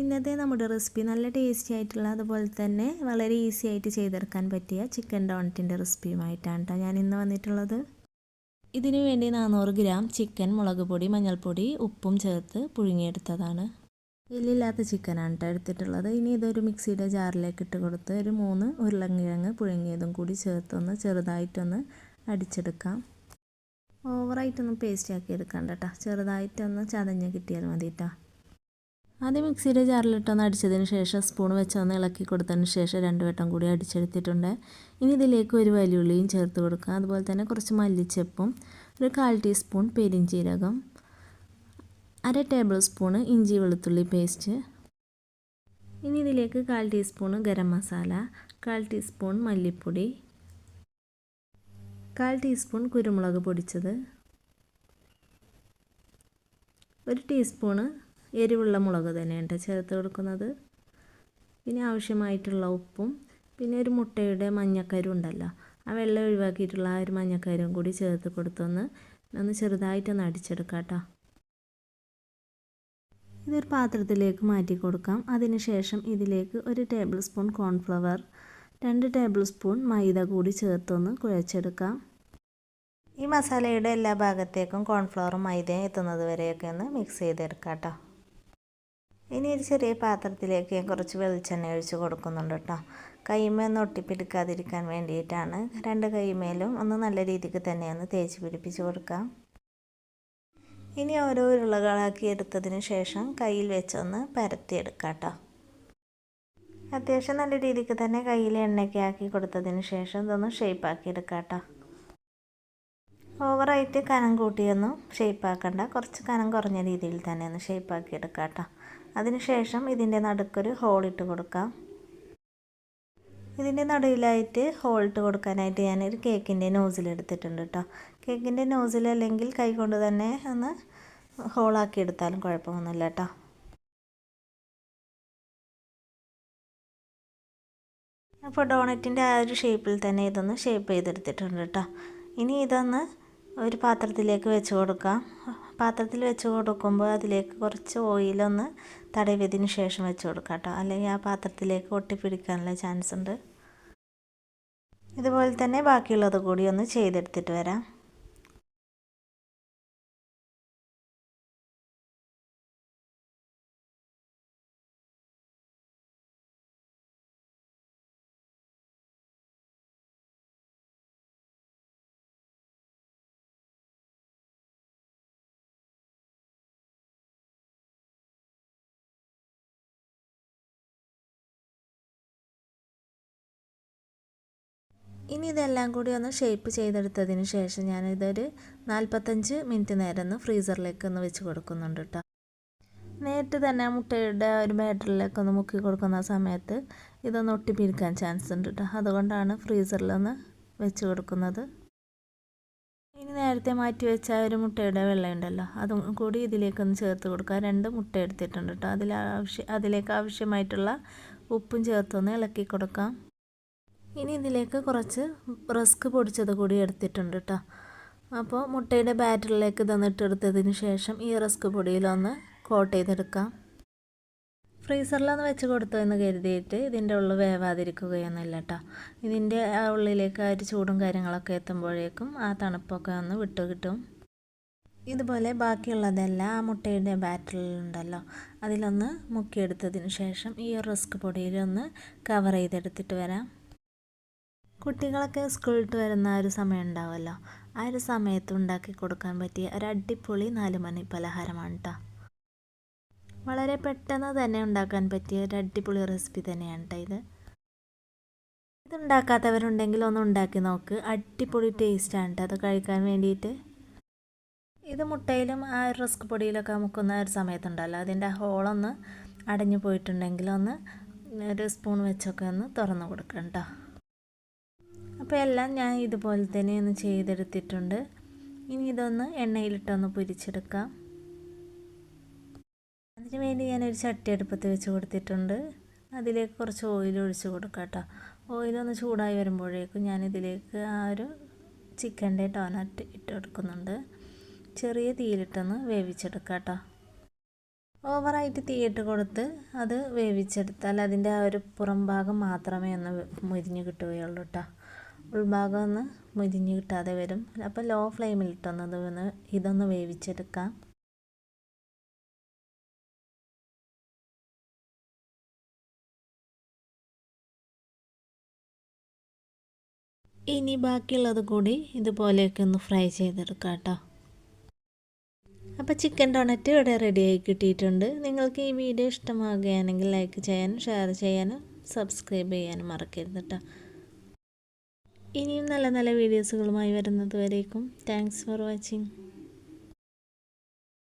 ഇന്നത്തെ നമ്മുടെ റെസിപ്പി നല്ല ടേസ്റ്റി ആയിട്ടുള്ള അതുപോലെ തന്നെ വളരെ ഈസി ആയിട്ട് ചെയ്തെടുക്കാൻ പറ്റിയ ചിക്കൻ ഡോണറ്റിന്റെ റെസിപ്പിയുമായിട്ടാണ് കേട്ടോ ഞാൻ ഇന്ന് വന്നിട്ടുള്ളത്. ഇതിനു വേണ്ടി നാനൂറ് ഗ്രാം ചിക്കൻ മുളക് പൊടി മഞ്ഞൾപ്പൊടി ഉപ്പും ചേർത്ത് പുഴുങ്ങിയെടുത്തതാണ്. എല്ലില്ലാത്ത ചിക്കനാണ് കേട്ടോ എടുത്തിട്ടുള്ളത്. ഇനി ഇതൊരു മിക്സിയുടെ ജാറിലേക്ക് ഇട്ട് കൊടുത്ത് ഒരു മൂന്ന് ഉരുളങ്കിഴങ്ങ് പുഴുങ്ങിയതും കൂടി ചേർത്തൊന്ന് ചെറുതായിട്ടൊന്ന് അടിച്ചെടുക്കാം. ഓവറായിട്ടൊന്നും പേസ്റ്റ് ആക്കി എടുക്കണ്ട കേട്ടോ. ചെറുതായിട്ടൊന്ന് ചതഞ്ഞ് കിട്ടിയാൽ മതി കേട്ടോ. ആദ്യം മിക്സിയുടെ ജാറിലിട്ടൊന്ന് അടിച്ചതിന് ശേഷം സ്പൂൺ വെച്ചൊന്ന് ഇളക്കി കൊടുത്തതിന് ശേഷം രണ്ട് വട്ടം കൂടി അടിച്ചെടുത്തിട്ടുണ്ട്. ഇനി ഇതിലേക്ക് ഒരു വലിയുള്ളിയും ചേർത്ത് കൊടുക്കുക. അതുപോലെ തന്നെ കുറച്ച് മല്ലിച്ചപ്പും ഒരു കാൽ ടീസ്പൂൺ പെരിഞ്ചീരകം അര ടേബിൾ സ്പൂണ് ഇഞ്ചി വെളുത്തുള്ളി പേസ്റ്റ് ഇനി ഇതിലേക്ക് കാൽ ടീസ്പൂൺ ഗരം മസാല കാൽ ടീസ്പൂൺ മല്ലിപ്പൊടി കാൽ ടീസ്പൂൺ കുരുമുളക് പൊടിച്ചത് ഒരു ടീസ്പൂണ് എരിവുള്ള മുളക് തന്നെയാണ് ചേർത്ത് കൊടുക്കുന്നത്. പിന്നെ ആവശ്യമായിട്ടുള്ള ഉപ്പും പിന്നെ ഒരു മുട്ടയുടെ മഞ്ഞക്കരും ഉണ്ടല്ലോ ആ വെള്ളം ഒഴിവാക്കിയിട്ടുള്ള ആ ഒരു മഞ്ഞക്കരും കൂടി ചേർത്ത് കൊടുത്തൊന്ന് ഒന്ന് ചെറുതായിട്ടൊന്ന് അടിച്ചെടുക്കാം കേട്ടോ ഇതൊരു പാത്രത്തിലേക്ക് മാറ്റി കൊടുക്കാം. അതിനുശേഷം ഇതിലേക്ക് ഒരു ടേബിൾ സ്പൂൺ കോൺഫ്ലവർ രണ്ട് ടേബിൾ സ്പൂൺ മൈദ കൂടി ചേർത്തൊന്ന് കുഴച്ചെടുക്കാം. ഈ മസാലയുടെ എല്ലാ ഭാഗത്തേക്കും കോൺഫ്ലവറും മൈദയും എത്തുന്നത് വരെയൊക്കെ ഒന്ന് മിക്സ് ചെയ്തെടുക്കാം കേട്ടോ ഇനി ഒരു ചെറിയ പാത്രത്തിലേക്ക് ഞാൻ കുറച്ച് വെളിച്ചെണ്ണ ഒഴിച്ച് കൊടുക്കുന്നുണ്ട് കേട്ടോ. കൈമേന്ന് ഒട്ടിപ്പിടിക്കാതിരിക്കാൻ വേണ്ടിയിട്ടാണ്. രണ്ട് കൈമേലും ഒന്ന് നല്ല രീതിക്ക് തന്നെ ഒന്ന് തേച്ച് പിടിപ്പിച്ച് കൊടുക്കാം. ഇനി ഓരോ ഉരുളകളാക്കി എടുത്തതിന് ശേഷം കയ്യിൽ വെച്ചൊന്ന് പരത്തിയെടുക്കാം കേട്ടോ. അത്യാവശ്യം നല്ല രീതിക്ക് തന്നെ കയ്യിൽ എണ്ണയ്ക്ക് ആക്കി കൊടുത്തതിന് ശേഷം ഇതൊന്ന് ഷേപ്പാക്കി എടുക്കാം കേട്ടോ. ഓവറായിട്ട് കനം കൂട്ടിയൊന്നും ഷേപ്പാക്കണ്ട. കുറച്ച് കനം കുറഞ്ഞ രീതിയിൽ തന്നെ ഒന്ന് ഷേപ്പാക്കി എടുക്കാം കേട്ടോ അതിനുശേഷം ഇതിന്റെ നടുക്കൊരു ഇട്ട് കൊടുക്കാം. ഇതിന്റെ നടുവിലായിട്ട് ഹോളിട്ട് കൊടുക്കാനായിട്ട് ഞാനൊരു കേക്കിന്റെ നോസിൽ എടുത്തിട്ടുണ്ട് കേട്ടോ. കേക്കിന്റെ നോസിൽ അല്ലെങ്കിൽ കൈ കൊണ്ട് തന്നെ ഒന്ന് ഹോളാക്കി എടുത്താലും കുഴപ്പമൊന്നുമില്ല കേട്ടോ. അപ്പോൾ ഡോണറ്റിന്റെ ആ ഒരു ഷേപ്പിൽ തന്നെ ഇതൊന്ന് ഷേപ്പ് ചെയ്തെടുത്തിട്ടുണ്ട് കേട്ടോ. ഇനി ഇതൊന്ന് ഒരു പാത്രത്തിലേക്ക് വെച്ച് കൊടുക്കാം പാത്രത്തിൽ വെച്ച് കൊടുക്കുമ്പോൾ അതിലേക്ക് കുറച്ച് ഓയിലൊന്ന് തടവിയതിന് ശേഷം വെച്ച് കൊടുക്കാം കേട്ടോ. അല്ലെങ്കിൽ ആ പാത്രത്തിലേക്ക് ഒട്ടിപ്പിടിക്കാനുള്ള ചാൻസ് ഉണ്ട്. ഇതുപോലെ തന്നെ ബാക്കിയുള്ളത് കൂടി ഒന്ന് ചെയ്തെടുത്തിട്ട് വരാം. ഇനി ഇതെല്ലാം കൂടി ഒന്ന് ഷേപ്പ് ചെയ്തെടുത്തതിന് ശേഷം ഞാനിതൊരു നാൽപ്പത്തഞ്ച് മിനിറ്റ് നേരം ഒന്ന് ഫ്രീസറിലേക്ക് ഒന്ന് വെച്ച് കൊടുക്കുന്നുണ്ട് കേട്ടോ നേരിട്ട് തന്നെ മുട്ടയുടെ ഒരു ബാറ്ററിലേക്ക് ഒന്ന് മുക്കി കൊടുക്കുന്ന സമയത്ത് ഇതൊന്ന് ഒട്ടിപ്പിരിക്കാൻ ചാൻസ് ഉണ്ട് കേട്ടോ അതുകൊണ്ടാണ് ഫ്രീസറിലൊന്ന് വെച്ച് കൊടുക്കുന്നത്. ഇനി നേരത്തെ മാറ്റി വെച്ച ഒരു മുട്ടയുടെ വെള്ളമുണ്ടല്ലോ അതും കൂടി ഇതിലേക്കൊന്ന് ചേർത്ത് കൊടുക്കുക. രണ്ട് മുട്ട എടുത്തിട്ടുണ്ട് കേട്ടോ അതിലാവശ്യ അതിലേക്ക് ആവശ്യമായിട്ടുള്ള ഉപ്പും ചേർത്തൊന്ന് ഇളക്കി കൊടുക്കാം. ഇനി ഇതിലേക്ക് കുറച്ച് റസ്ക് പൊടിച്ചത് കൂടി എടുത്തിട്ടുണ്ട് കേട്ടോ അപ്പോൾ മുട്ടയുടെ ബാറ്ററിലേക്ക് തന്നിട്ടെടുത്തതിന് ശേഷം ഈ റസ്ക് പൊടിയിലൊന്ന് കോട്ട് ചെയ്തെടുക്കാം. ഫ്രീസറിലൊന്ന് വെച്ച് കൊടുത്തു എന്ന് കരുതിയിട്ട് ഇതിന്റെ ഉള്ളിൽ വേവാതിരിക്കുകയൊന്നുമില്ല കേട്ടോ ഇതിന്റെ ആ ഉള്ളിലേക്ക് ആ ഒരു ചൂടും കാര്യങ്ങളൊക്കെ എത്തുമ്പോഴേക്കും ആ തണുപ്പൊക്കെ ഒന്ന് വിട്ടുകിട്ടും ഇതുപോലെ ബാക്കിയുള്ളതെല്ലാം ആ മുട്ടയുടെ ബാറ്ററിലുണ്ടല്ലോ അതിലൊന്ന് മുക്കിയെടുത്തതിന് ശേഷം ഈ റസ്ക് പൊടിയിലൊന്ന് കവർ ചെയ്തെടുത്തിട്ട് വരാം. കുട്ടികളൊക്കെ സ്കൂളിൽ വരുന്ന ഒരു സമയം ഉണ്ടാവുമല്ലോ ആ ഒരു സമയത്ത് ഉണ്ടാക്കി കൊടുക്കാൻ പറ്റിയ ഒരു അടിപൊളി നാലുമണി പലഹാരമാണ് കേട്ടോ വളരെ പെട്ടെന്ന് തന്നെ ഉണ്ടാക്കാൻ പറ്റിയ ഒരു അടിപൊളി റെസിപ്പി തന്നെയാണ് കേട്ടോ ഇത്. ഇതുണ്ടാക്കാത്തവരുണ്ടെങ്കിൽ ഒന്ന് ഉണ്ടാക്കി നോക്ക്. അടിപൊളി ടേസ്റ്റാണ് കേട്ടോ അത് കഴിക്കാൻ വേണ്ടിയിട്ട്. ഇത് മുട്ടയിലും ആ റിസ്ക് പൊടിയിലൊക്കെ മുക്കുന്ന ഒരു സമയത്തുണ്ടല്ലോ. അതിന്റെ ഹോളൊന്ന് അടഞ്ഞു പോയിട്ടുണ്ടെങ്കിൽ ഒന്ന് ഒരു സ്പൂൺ വെച്ചൊക്കെ ഒന്ന് തുറന്നു കൊടുക്കണം കേട്ടോ അപ്പോൾ എല്ലാം ഞാൻ ഇതുപോലെ തന്നെ ഒന്ന് ചെയ്തെടുത്തിട്ടുണ്ട്. ഇനി ഇതൊന്ന് എണ്ണയിലിട്ടൊന്ന് പൊരിച്ചെടുക്കാം. അതിന് വേണ്ടി ഞാനൊരു ചട്ടി അടുപ്പത്ത് വെച്ച് കൊടുത്തിട്ടുണ്ട്. അതിലേക്ക് കുറച്ച് ഓയിൽ ഒഴിച്ച് കൊടുക്കാം കേട്ടോ. ഓയിലൊന്ന് ചൂടായി വരുമ്പോഴേക്കും ഞാനിതിലേക്ക് ആ ഒരു ചിക്കന്റെ ഡോനറ്റ് ഇട്ട് കൊടുക്കുന്നുണ്ട്. ചെറിയ തീയിലിട്ടൊന്ന് വേവിച്ചെടുക്കാം കേട്ടോ. ഓവറായിട്ട് തീയിട്ട് കൊടുത്ത് അത് വേവിച്ചെടുത്താൽ അതിന്റെ ആ ഒരു പുറം ഭാഗം മാത്രമേ ഒന്ന് മുരിഞ്ഞ് കിട്ടുകയുള്ളൂ കേട്ടോ. ഉൾഭാഗം ഒന്ന് മുരിഞ്ഞ് കിട്ടാതെ വരും. അപ്പോൾ ലോ ഫ്ലെയിമിൽ ഫ്ലെയിമിലിട്ടൊന്ന് ഇതൊന്ന് ഇതൊന്ന് വേവിച്ചെടുക്കാം. ഇനി ബാക്കിയുള്ളത് കൂടി ഇതുപോലെയൊക്കെ ഒന്ന് ഫ്രൈ ചെയ്തെടുക്കാം കേട്ടോ. അപ്പോൾ ചിക്കൻ ഡോണറ്റ് ഇവിടെ റെഡിയായി കിട്ടിയിട്ടുണ്ട്. നിങ്ങൾക്ക് ഈ വീഡിയോ ഇഷ്ടമാകുകയാണെങ്കിൽ ലൈക്ക് ചെയ്യാനും ഷെയർ ചെയ്യാനും സബ്സ്ക്രൈബ് ചെയ്യാനും മറക്കരുത് കേട്ടോ. ഇനിയും നല്ല നല്ല വീഡിയോസുകളുമായി വരുന്നത് വരേക്കും. Thanks for watching